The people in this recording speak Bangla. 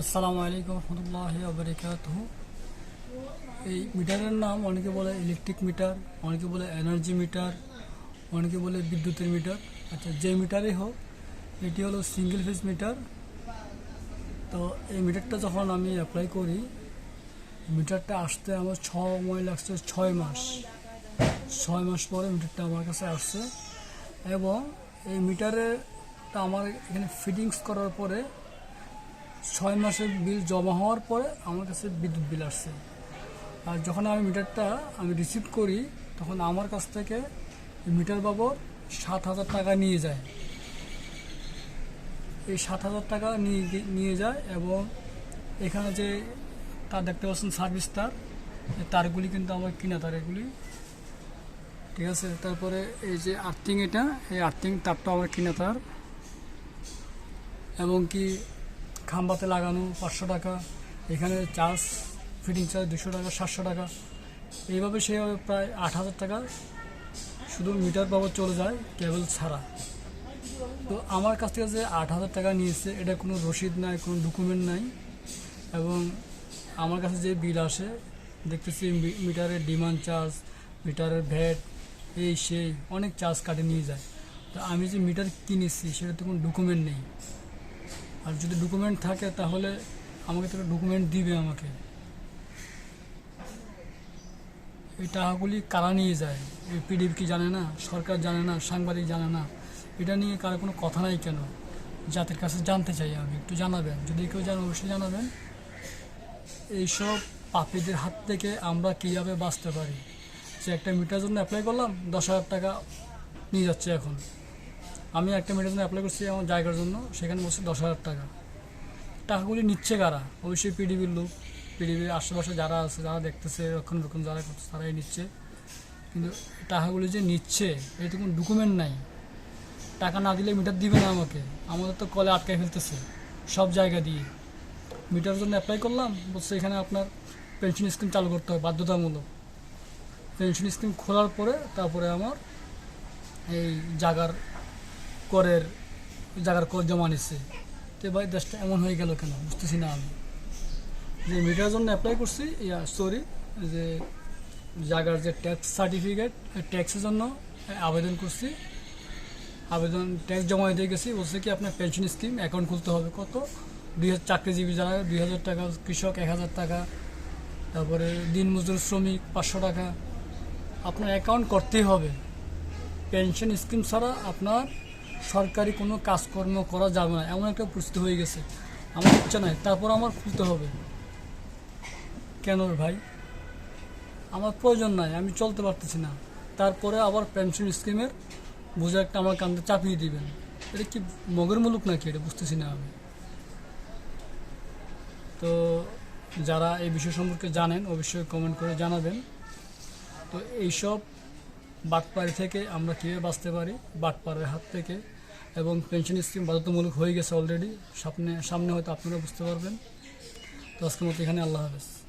আসসালামু আলাইকুম রহমতুল্লাহ আবরিকাত এই মিটারের নাম অনেকে বলে ইলেকট্রিক মিটার অনেকে বলে এনার্জি মিটার অনেকে বলে বিদ্যুতের মিটার আচ্ছা যে মিটারই হোক, এটি হলো সিঙ্গেল ফেজ মিটার তো এই মিটারটা যখন আমি অ্যাপ্লাই করি মিটারটা আসতে আমার সময় লাগছে ছয় মাস। ছয় মাস পরে মিটারটা আমার কাছে আসছে। এবং এই মিটারেরটা আমার এখানে ফিটিংস করার পরে ছয় মাসের বিল জমা হওয়ার পরে আমার কাছে বিদ্যুৎ বিল আসছে। আর যখন আমি মিটারটা আমি রিসিভ করি, তখন আমার কাছ থেকে মিটার বাবদ সাত হাজার টাকা নিয়ে যায়। এই সাত হাজার টাকা নিয়ে নিয়ে যায় এবং এখানে যে তার দেখতে পাচ্ছেন সার্ভিস তার তারগুলি কিন্তু আমার কিনা তার এগুলি ঠিক আছে, তারপরে এই যে আর্থিং এটা, এই আর্থিং তারটা আমার কিনা তার। এবং কি খাম্বাতে লাগানো পাঁচশো টাকা, এখানে চার্জ, ফিটিং চার্জ দুশো টাকা, সাতশো টাকা। এইভাবে সেভাবে প্রায় আট হাজার টাকা শুধু মিটার বাবদ চলে যায় কেবল ছাড়া। তো আমার কাছ থেকে যে আট হাজার টাকা নিয়েছে, এটা কোনো রসিদ নাই, কোনো ডকুমেন্ট নাই। এবং আমার কাছে যে বিল আসে, দেখতেছি মিটারের ডিমান্ড চার্জ, মিটারের ভ্যাট, এই সেই, অনেক চার্জ কাটে নিয়ে যায়। তো আমি যে মিটার কিনেছি সেটা তো কোনো ডকুমেন্ট নেই। আর যদি ডকুমেন্ট থাকে, তাহলে আমাকে তো ডকুমেন্ট দিবে আমাকে। এই টাকাগুলি কারা নিয়ে যায়? এই পিডিএফ কি জানে না? সরকার জানে না? সাংবাদিক জানে না? এটা নিয়ে কারও কোনো কথা নাই কেন? জাতির কাছে জানতে চাই আমি, একটু জানাবেন। যদি কেউ জানে, অবশ্যই জানাবেন। এইসব পাপীদের হাত থেকে আমরা কীভাবে বাঁচতে পারি? যে একটা মিটার জন্য অ্যাপ্লাই করলাম, দশ হাজার টাকা নিয়ে যাচ্ছে এখন। আমি একটা মিটার জন্য অ্যাপ্লাই করছি আমার জায়গার জন্য, সেখানে বলছে দশ হাজার টাকা। টাকাগুলি নিচ্ছে কারা? অবশ্যই পিডিবির লোক পিডিবির আশেপাশে যারা আছে, যারা দেখতেছে, রক্ষণাবেক্ষণ যারা করছে তারাই নিচ্ছে। কিন্তু টাকাগুলি যে নিচ্ছে কোনো ডকুমেন্ট নাই। টাকা না দিলে মিটার দিবে না আমাকে। আমাদের তো কলে আটকায় ফেলতেছে, সব জায়গা দিয়ে। মিটার জন্য অ্যাপ্লাই করলাম, বলছে এখানে আপনার পেনশন স্কিম চালু করতে হবে, বাধ্যতামূলক। পেনশন স্কিম খোলার পরে তারপরে আমার এই জাগার করের জায়গার কর জমা নিচ্ছে তো ভাই দেশটা এমন হয়ে গেল কেন? বুঝতেছি না আমি। যে মিটার জন্য অ্যাপ্লাই করছি, ইয়া সরি যে জায়গার যে ট্যাক্স সার্টিফিকেট ট্যাক্সের জন্য আবেদন করছি। আবেদন ট্যাক্স জমা দিয়ে গেছি, বলছে কি আপনার পেনশন স্কিম অ্যাকাউন্ট খুলতে হবে। কত? দুই হাজার চাকরিজীবী যারা, দুই হাজার টাকা, কৃষক এক হাজার টাকা, তারপরে দিন মজুর শ্রমিক পাঁচশো টাকা। আপনার অ্যাকাউন্ট করতেই হবে। পেনশন স্কিম ছাড়া আপনার সরকারি কোনো কাজকর্ম করা যাবে না, এমন একটা পরিস্থিতি হয়ে গেছে। আমার ইচ্ছা নাই, তারপর আমার খুলতে হবে। কেন ভাই? আমার প্রয়োজন নাই, আমি চলতে পারতেছি না। তারপরে আবার পেনশন স্কিমের বোঝা একটা আমার কান্দে চাপিয়ে দিবেন। এটা কি মগের মুলুক নাকি এটা? বুঝতেছি না আমি। তো যারা এই বিষয় সম্পর্কে জানেন, অবশ্যই কমেন্ট করে জানাবেন। তো এইসব বাটপাড়ি থেকে আমরা কীভাবে বাঁচতে পারি? বাটপাড়ের হাত থেকে। এবং পেনশন স্কিম বাধ্যতামূলক হয়ে গেছে অলরেডি সামনে সামনে হয়তো আপনারা বুঝতে পারবেন। তো আজকের মতো এখানে আল্লাহ হাফেজ।